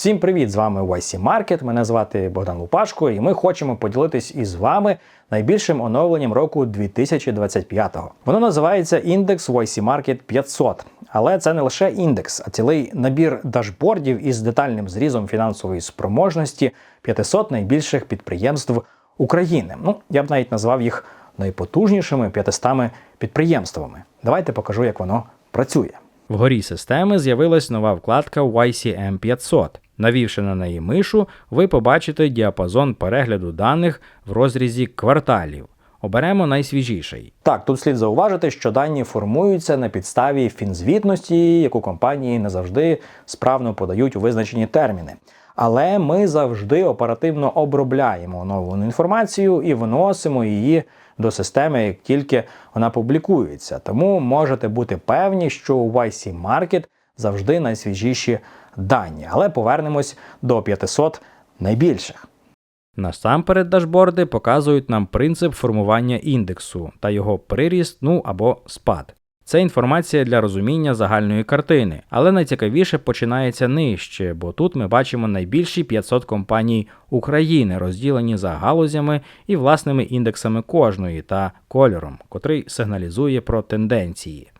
Всім привіт! З вами YC Market, Мене звати Богдан Лупашко, і ми хочемо поділитись із вами найбільшим оновленням року 2025-го. Воно називається індекс YC Market 500. Але це не лише індекс, а цілий набір дашбордів із детальним зрізом фінансової спроможності 500 найбільших підприємств України. Ну, я б навіть назвав їх найпотужнішими 500 підприємствами. Давайте покажу, як воно працює. Вгорі системи з'явилась нова вкладка YCM 500. Навівши на неї мишу, ви побачите діапазон перегляду даних в розрізі кварталів. Оберемо найсвіжіший. Так, тут слід зауважити, що дані формуються на підставі фінзвітності, яку компанії не завжди справно подають у визначені терміни. Але ми завжди оперативно обробляємо оновлену інформацію і вносимо її до системи, як тільки вона публікується. Тому можете бути певні, що у YC Market завжди найсвіжіші дані. Але повернемось до 500 найбільших. Насамперед дашборди показують нам принцип формування індексу та його приріст, ну або спад. Це інформація для розуміння загальної картини, але найцікавіше починається нижче, бо тут ми бачимо найбільші 500 компаній України, розділені за галузями і власними індексами кожної та кольором, котрий сигналізує про тенденції.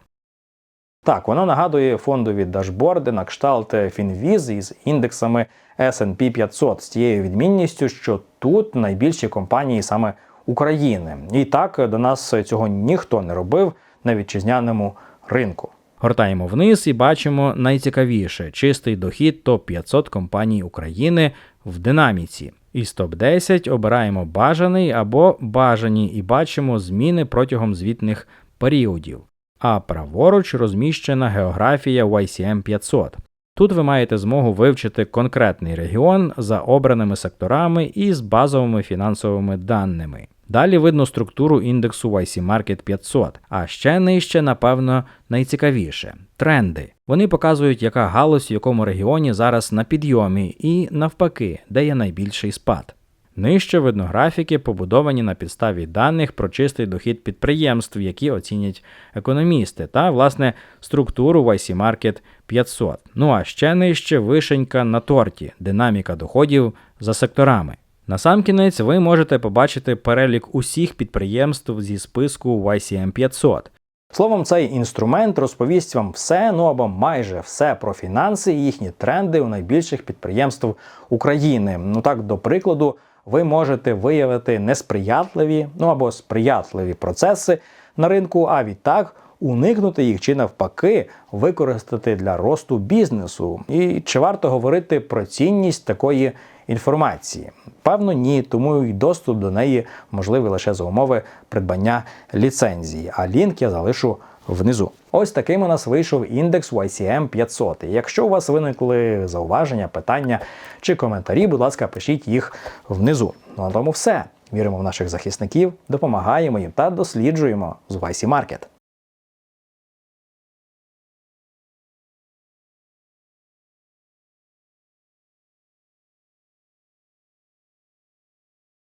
Так, воно нагадує фондові дашборди на кшталт Finviz із індексами S&P 500 з тією відмінністю, що тут найбільші компанії саме України. І так до нас цього ніхто не робив на вітчизняному ринку. Гортаємо вниз і бачимо найцікавіше чистий дохід топ 500 компаній України в динаміці. Із топ 10 обираємо бажаний або бажані і бачимо зміни протягом звітних періодів. А праворуч розміщена географія YCM 500. Тут ви маєте змогу вивчити конкретний регіон за обраними секторами і з базовими фінансовими даними. Далі видно структуру індексу YC Market 500, а ще нижче, напевно, найцікавіше тренди. Вони показують, яка галузь в якому регіоні зараз на підйомі, і навпаки, де є найбільший спад. Нижче видно графіки, побудовані на підставі даних про чистий дохід підприємств, які оцінять економісти, та, власне, структуру YC Market 500. Ну а ще нижче вишенька на торті, динаміка доходів за секторами. Насамкінець ви можете побачити перелік усіх підприємств зі списку YCM 500. Словом, цей інструмент розповість вам все, ну або майже все про фінанси і їхні тренди у найбільших підприємств України. Ну так, до прикладу, ви можете виявити несприятливі, ну або сприятливі процеси на ринку, а відтак уникнути їх чи навпаки використати для росту бізнесу. І чи варто говорити про цінність такої інформації? Певно, ні, тому і доступ до неї можливий лише за умови придбання ліцензії. А лінк я залишу внизу. Ось таким у нас вийшов індекс YCM 500. І якщо у вас виникли зауваження, питання чи коментарі, будь ласка, пишіть їх внизу. Ну на тому все. Віримо в наших захисників, допомагаємо їм та досліджуємо з YC Market.